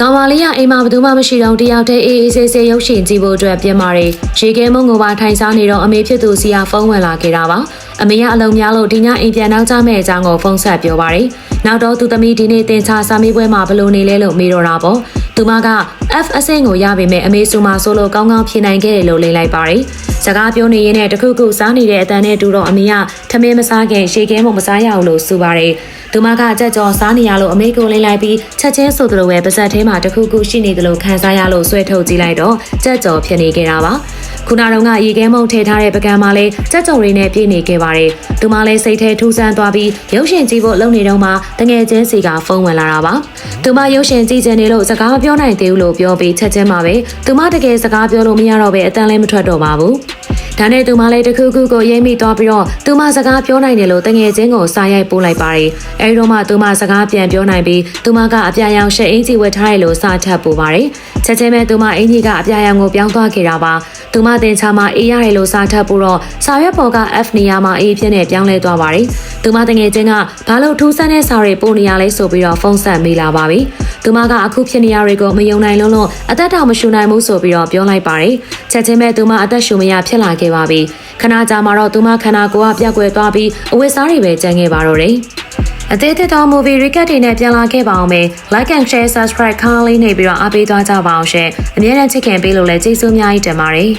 ကောင်မလေးကအိမ်မှာဘယ်သူမှမရှိတော့တယောက်တည်းအေးအေးဆေးဆေးရုပ်ရှင်ကြည့်ဖို့အတွက်ပြင်မာတယ်ရေခဲမုံကိုပါထိုင်စားနေတော့အမေဖြစ်သူစီကဖုန်းဝင်လာခဲ့တာပါအမေကအလုံးများလို့ဒီညအိမ်ပြန်နောက်ကျမဲ့အကြောင်းကိုဖုန်းဆက်ပြောပါတယ်နောက်တော့သူသမီးဒီနေ့တင်ချာစာမေးပွဲမှာဘယ်လိုနေလဲလို့မေးတော့တာပေါ့ သူမက F အဆင့်ကိုရပေမဲ့အမေဆိုမှဆိုလို့ကောင်းကောင်းဖြေနိုင်ခဲ့တယ်လို့လိမ့်လိုက်ပါတယ်စကားပြောနေရင်းနဲ့တခုခုစားနေတဲ့အတန်နဲ့တူတော့အမေကထမင်းမစားခင်ရှေကဲမမစားရအောင်လို့ဆိုပါတယ်သူမကကြက်ကြော်စားနေရလို့အမေကိုလိမ့်လိုက်ပြီးချက်ချင်းဆိုသလိုပဲပါဇက်ထဲမှာတခုခုရှိနေသလိုခံစားရလို့ဆွဲထုတ်ကြည့်လိုက်တော့ကြက်ကြော်ဖြစ်နေခဲ့တာပါ ခုနကတော့ကရေခဲမုံထည့်ထားတဲ့ပကံမှာလဲကြက်ကြော်တွေနဲ့ပြည့်နေခဲ့ပါတယ်သူမလဲစိတ်ထဲထူးဆန်းသွားပြီးရုပ်ရှင်ကြည့်ဖို့လုပ်နေတော့မှတငယ်ချင်းစီကဖုန်းဝင်လာတာပါသူမရုပ်ရှင်ကြည့်ချင်နေလို့စကားမပြောနိုင်သေးဘူးလို့ပြောပြီးချက်ချင်းမှာပဲသူမတကယ်စကားပြောလို့မရတော့ပဲအတန်လည်းမထွက်တော့ပါဘူးဒါနဲ့သူမလည်းတခုခုကိုရိမ့်မိသွားပြီးတော့သူမစကားပြောနိုင်တယ်လို့တငယ်ချင်းကိုစာရိုက်ပို့လိုက်ပါတယ်။အဲဒီတော့မှသူမစကားပြန်ပြောနိုင်ပြီးသူမကအပြာရောင်ရှက်အင်ကြီးဝတ်ထားတယ်လို့စာထပ်ပို့ပါတယ်။ချက်ချင်းပဲသူမအင်ကြီးကအပြာရောင်ကိုပြောင်းသွားခဲ့တာပါ။ သူမတင်ချာမှာအေးရတယ်လို့စာထပ်ပို့တော့စာရွက်ပေါ်က F နေရာမှာအေးဖြစ်နေပြောင်းလဲသွားပါတယ်။သူမတငယ်ချင်းကဘာလို့ထူးဆန်းတဲ့စာတွေပို့နေရလဲဆိုပြီးတော့ဖုန်းဆက်မိလာပါပြီ။သူမကအခုဖြစ်နေရတွေကိုမယုံနိုင်လုံးလို့အသက်တောင်မရှူနိုင်ဘူးဆိုပြီးတော့ပြောလိုက်ပါတယ်။ချက်ချင်းပဲသူမအသက်ရှူမရဖြစ်လာခဲ့ပါပြီ။ခဏကြာမှတော့သူမခန္ဓာကိုယ်ကပြက်ကွယ်သွားပြီးအဝတ်စားတွေပဲကျန်ခဲ့ပါတော့တယ်။ အသေးသေးသော movie recap တွေနဲ့ပြန်လာခဲ့ပါအောင်မယ် like and share subscribe ခါလေးနေပြီးတော့အားပေးသွားကြပါအောင်ရှင်အများနဲ့ချစ်ခင်ပေးလို့လည်းကျေးဇူးအများကြီးတင်ပါတယ်